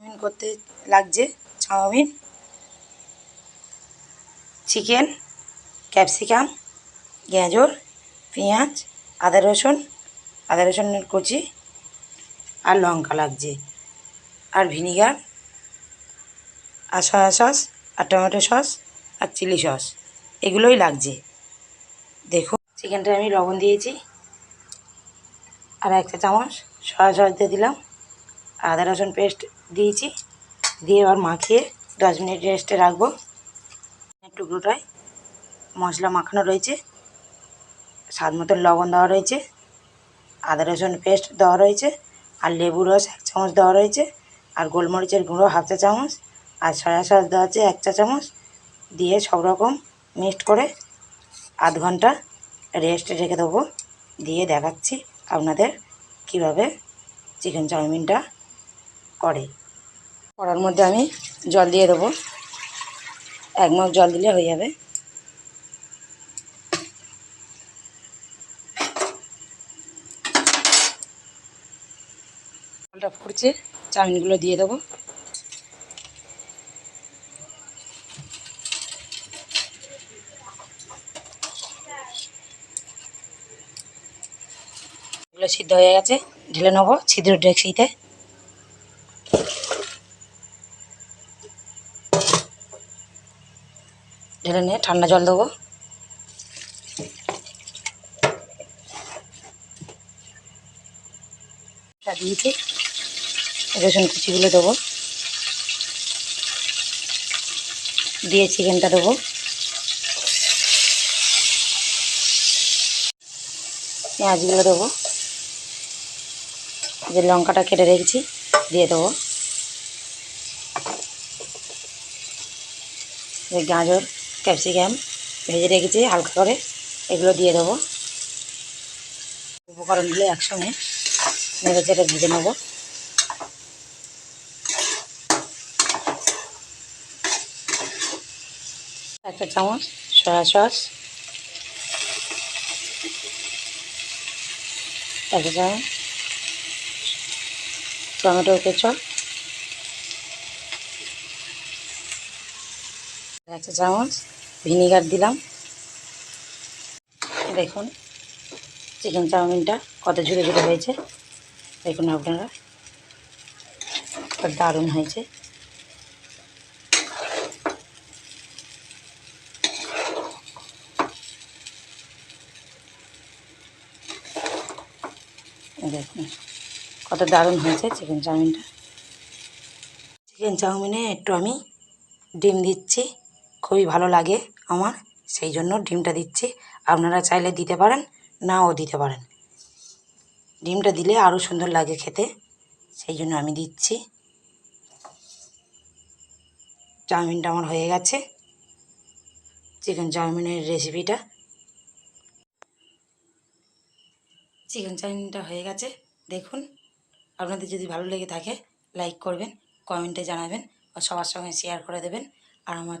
Chowmein করতে লাগছে, chowmein chicken capsicum গাজর, পেঁয়াজ, আদা রসুন, আদা রসুনের কুচি আর লঙ্কা লাগছে আর ভিনিগার, আর সয়া সস, আর টমেটো সস, আর চিলি সস, এগুলোই লাগছে। দেখুন চিকেনটা আমি লবণ দিয়েছি, আর একটা চামচ সয়া সস দিয়ে দিলাম আদা রসুন পেস্ট দিয়েছি। দিয়ে এবার মাখিয়ে দশ মিনিট রেস্টে রাখব। টুকরোটায় মশলা মাখানো রয়েছে। স্বাদ মতন লবণ দেওয়া রয়েছে। আদা রসুন পেস্ট দেওয়া রয়েছে। আর লেবু রস এক চামচ দেওয়া রয়েছে। আর গোলমরিচের গুঁড়ো হাফ চা চামচ। আর সয়া সস দেওয়া আছে এক চা চামচ। দিয়ে সব রকম মিক্সড করে আধ ঘণ্টা রেস্টে রেখে দেবো। দিয়ে দেখাচ্ছি আপনাদের কীভাবে চিকেন চাউমিনটা করে। করার মধ্যে আমি জল দিয়ে দেবো। এক মগ জল দিলে হয়ে যাবে। জলটা ফুটছে চাউমিনগুলো দিয়ে দেবো। এগুলো সিদ্ধ হয়ে গেছে, ঢেলে নেব ছিদ্র ডেক্সিতে ঢেলে নিয়ে ঠান্ডা জল দেবো। দিয়েছি রসুন কুচিগুলো দেবো। দিয়ে চিকেনটা দেবো। পেঁয়াজগুলো দেবো। যে লঙ্কাটা কেটে রেখেছি, দিয়ে দেবো। গাজর ক্যাপসিকাম ভেজে রেখেছি হালকা করে, এগুলো দিয়ে দেবো। উপকরণগুলো একসঙ্গে নেড়ে চেড়ে ভেজে নেব। একটা চামচ সয়া সস, একটা চামচ টমেটো কেচপ একটা চামচ ভিনিগার দিলাম। দেখুন, চিকেন চাউমিনটা কত ঝুড়ে ঝুড়ে হয়েছে। দেখুন আপনারা দারুণ হয়েছে। দেখুন, কত দারুণ হয়েছে চিকেন চাউমিনটা। চিকেন চাউমিনে একটু আমি ডিম দিচ্ছি। খুবই ভালো লাগে আমার, সেই জন্য ডিমটা দিচ্ছি। আপনারা চাইলে দিতে পারেন, নাও দিতে পারেন। ডিমটা দিলে আরও সুন্দর লাগে খেতে, সেই জন্য আমি দিচ্ছি। চাউমিনটা আমার হয়ে গেছে। চিকেন চাউমিনের রেসিপিটা। চিকেন চাউমিনটা হয়ে গেছে। দেখুন, আপনাদের যদি ভালো লেগে থাকে, লাইক করবেন, কমেন্টে জানাবেন ও সবার সঙ্গে শেয়ার করে দেবেন। আর আমার